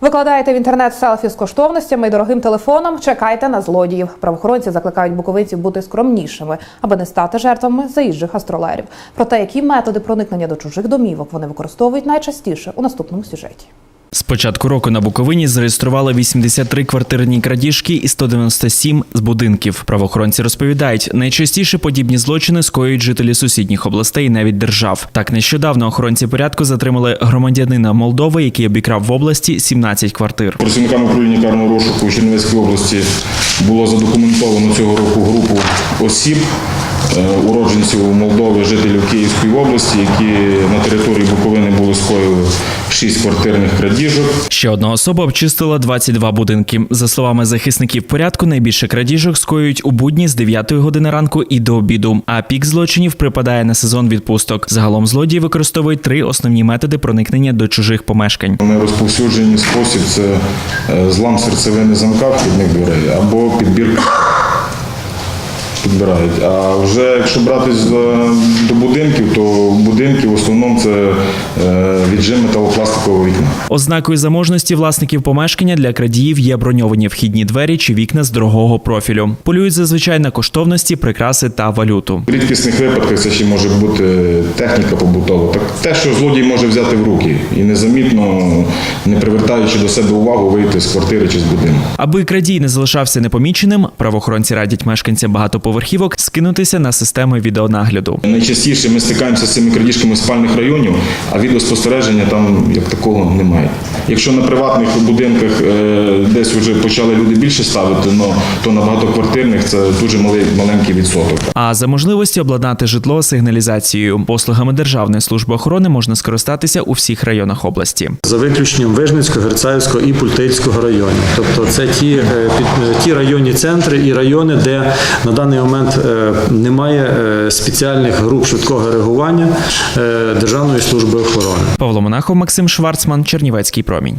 Викладаєте в інтернет селфі з коштовностями і дорогим телефоном. Чекайте на злодіїв. Правоохоронці закликають буковинців бути скромнішими, аби не стати жертвами заїжджих астролерів. Про те, які методи проникнення до чужих домівок вони використовують найчастіше у наступному сюжеті. З початку року на Буковині зареєстрували 83 квартирні крадіжки і 197 з будинків. Правоохоронці розповідають, найчастіше подібні злочини скоюють жителі сусідніх областей навіть держав. Так нещодавно охоронці порядку затримали громадянина Молдови, який обікрав в області 17 квартир. Працівниками управління карного розшуку у Чернівецькій області було задокументовано цього року групу осіб, е, уродженців Молдови, жителів Київської області, які на території Буковини були скоїли 6 квартирних крадіжок. Ще одна особа обчистила 22 будинки. За словами захисників порядку, найбільше крадіжок скоюють у будні з 9 години ранку і до обіду. А пік злочинів припадає на сезон відпусток. Загалом злодії використовують три основні методи проникнення до чужих помешкань. Найрозповсюджений спосіб це е, злам серцевини замка вхідних дверей або підбірка. Підбирають. А вже якщо брати до будинків, то будинки в основному це е, віджим металопластикового вікна. Ознакою заможності власників помешкання для крадіїв є броньовані вхідні двері чи вікна з дорогого профілю. Полюють зазвичай на коштовності, прикраси та валюту. В рідкісних випадках це ще може бути техніка побутова. Так те, що злодій може взяти в руки і незамітно, не привертаючи до себе увагу, вийти з квартири чи з будинку. Аби крадій не залишався непоміченим, правоохоронці радять мешканцям багатоповерхівок скинутися на системи відеонагляду. Найчастіше ми стикаємося з цими крадіжками спальних районів, а відеоспостереження там як такого немає. Якщо на приватних будинках е, десь вже почали люди більше ставити, но, то на багатоквартирних це дуже малий, маленький відсоток. А за можливості обладнати житло сигналізацією послугами Державної служби охорони можна скористатися у всіх районах області. За виключенням Вижницького, Герцаївського і Пультильського районів. Тобто це ті, е, е, ті районні центри і райони, де на даний момент е, немає спеціальних груп швидкого реагування Державної служби охорони. Павло Монахов, Максим Шварцман, Чернівецький промінь.